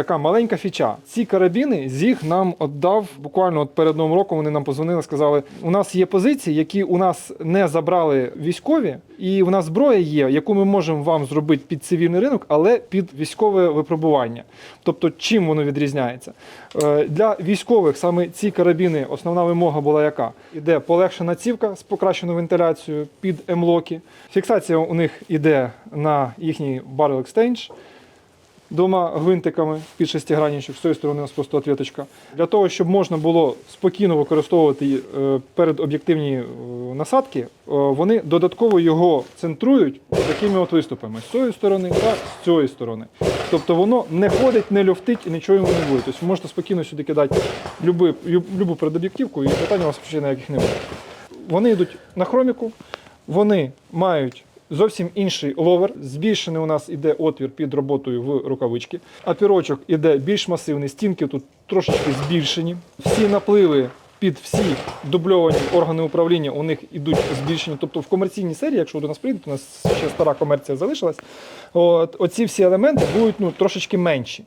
така маленька фіча. Ці карабіни зіг нам віддав буквально от перед новим роком. Вони нам позвонили, сказали: у нас є позиції, які у нас не забрали військові, і у нас зброя є, яку ми можемо вам зробити під цивільний ринок, але під військове випробування. Тобто, чим воно відрізняється? Е, Для військових саме ці карабіни, основна вимога була яка? Іде полегшена цівка з покращеною вентиляцією під емлоки. Фіксація у них іде на їхній barrel exchange двома гвинтиками під шестигранничок, з цієї сторони у нас просто отвіточка. Для того, щоб можна було спокійно використовувати е, перед об'єктивні е, насадки, е, вони додатково його центрують такими от виступами з цієї сторони та з цієї сторони. Тобто воно не ходить, не люфтить і нічого йому не буде. Тобто можете спокійно сюди кидати любу, предоб'єктивку і питання у вас взагалі ніяких не буде. Вони йдуть на хроміку, вони мають зовсім інший ловер. Збільшений у нас іде отвір під роботою в рукавички. Апірочок іде більш масивний, стінки тут трошечки збільшені. Всі напливи під всі дубльовані органи управління у них ідуть збільшені. Тобто в комерційній серії, якщо до нас прийдуть, у нас ще стара комерція залишилась. От, оці всі елементи будуть ну, трошечки менші.